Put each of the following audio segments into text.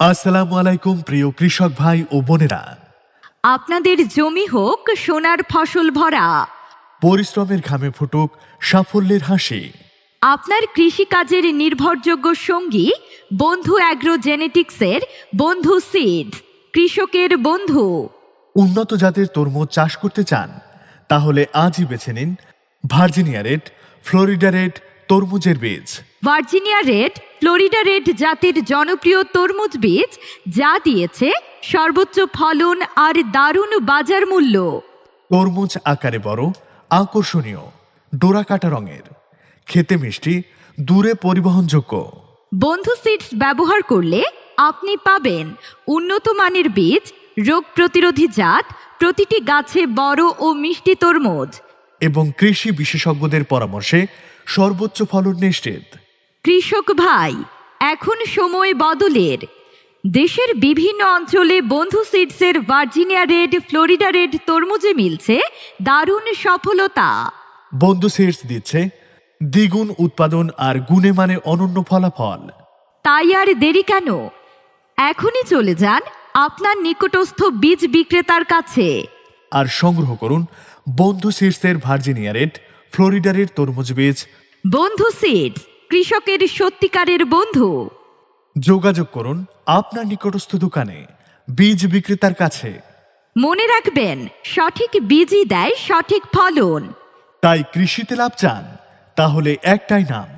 আসসালামু আলাইকুম প্রিয় কৃষক ভাই ও বোনেরা। আপনাদের জমি হোক সোনার ফসল ভরা। পরিশ্রমের ঘামে ফুটুক সাফল্যের হাসি। আপনার কৃষিকাজের নির্ভরযোগ্য সঙ্গী বন্ধু অ্যাগ্রো জেনেটিক্সের বন্ধু সিড কৃষকের বন্ধু। উন্নত জাতের তরমুজ চাষ করতে চান তাহলে আজই বেছে নিন ভার্জিনিয়া রেড ফ্লোরিডা রেড তরমুজের বীজ। ভার্জিনিয়া রেড ফ্লোরিডা রেড জাতের জনপ্রিয় তরমুজ বীজ যা দিয়েছে সর্বোচ্চ ফলন আর দারুণ বাজার মূল্য। তরমুজ আকারে বড় আকর্ষণীয় ডোরাকাটা রঙের। খেতে মিষ্টি দূরে পরিবহনযোগ্য। বন্ধু সিডস ব্যবহার করলে আপনি পাবেন উন্নত মানের বীজ রোগ প্রতিরোধী জাত প্রতিটি গাছে বড় ও মিষ্টি তরমুজ। এবং কৃষি বিশেষজ্ঞদের পরামর্শে সর্বোচ্চ ফলন নিশ্চিত। কৃষক ভাই এখন সময় বদলের। দেশের বিভিন্ন অঞ্চলে বন্ধু সিডসের ভার্জিনিয়া রেড ফ্লোরিডা রেড তরমুজে মিলছে দারুণ সফলতা। বন্ধু সিডস দিচ্ছে দ্বিগুণ উৎপাদন আর গুণে মানে অনন্য ফলাফল। তাই আর দেরি কেন? এখনই চলে যান আপনার নিকটস্থ বীজ বিক্রেতার কাছে। আর সংগ্রহ করুন বন্ধু সিডসের ভার্জিনিয়া রেড ফ্লোরিডা রেড তরমুজ বীজ। বন্ধু সিডস কৃষকের সত্যিকারের বন্ধু। যোগাযোগ করুন আপনার নিকটস্থ দোকানে। বীজ বিক্রেতার কাছে। মনে রাখবেন সঠিক বীজই দেয় সঠিক ফলন। তাই কৃষিতে লাভ চান তাহলে একটাই নাম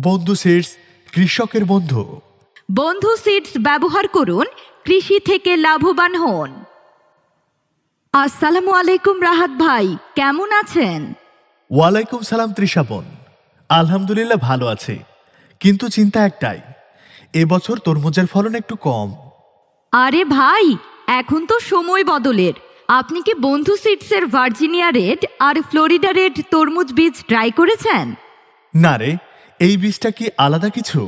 বন্ধু সিডস কৃষকের বন্ধু। বন্ধু সিডস ব্যবহার করুন কৃষি থেকে লাভবান হন। আসসালামু আলাইকুম রাহাত ভাই কেমন আছেন? ওয়ালাইকুম সালাম তৃষা বোন। আলহামদুলিল্লাহ ভালো আছে। কিন্তু চিন্তা একটাই এবছর তরমুজের ফলন একটু কম। আরে ভাই এখন তো সময় বদলের। আপনি কি বন্ধু সিডসের ভার্জিনিয়া রেড আর ফ্লোরিডা রেড তরমুজ বীজ ট্রাই করেছেন? না রে এই বীজটা কি আলাদা কিছু?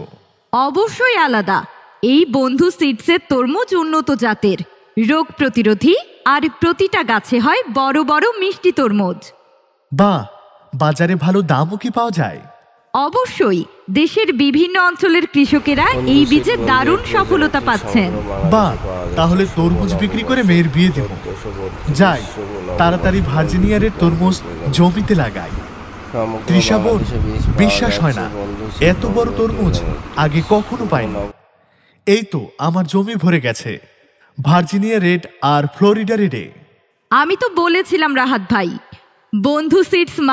অবশ্যই আলাদা। এই বন্ধু সিডসের তরমুজ উন্নত জাতের। রোগ প্রতিরোধী আর প্রতিটা গাছে হয় বড় বড় মিষ্টি তরমুজ। বাহ বাজারে ভালো দামও কি পাওয়া যায়? অবশ্যই দেশের বিভিন্ন অঞ্চলের কৃষকেরা এই বীজে দারুণ সফলতা পাচ্ছেন। বাহ তাহলে তরমুজ বিক্রি করে মেয়ের বিয়ে দেব। যাই তাড়াতাড়ি ভার্জিনিয়ারের তরমুজ জমিতে লাগাই। তৃষা বোন বিশ্বাস হয় না এত বড় তরমুজ আগে কখনো পাইনি। এই তো আমার জমি ভরে গেছে। ভার্জিনিয়া রেড আর ফ্লোরিডা রেডে। আমি তো বলেছিলাম রাহাত ভাই বন্ধু সিডস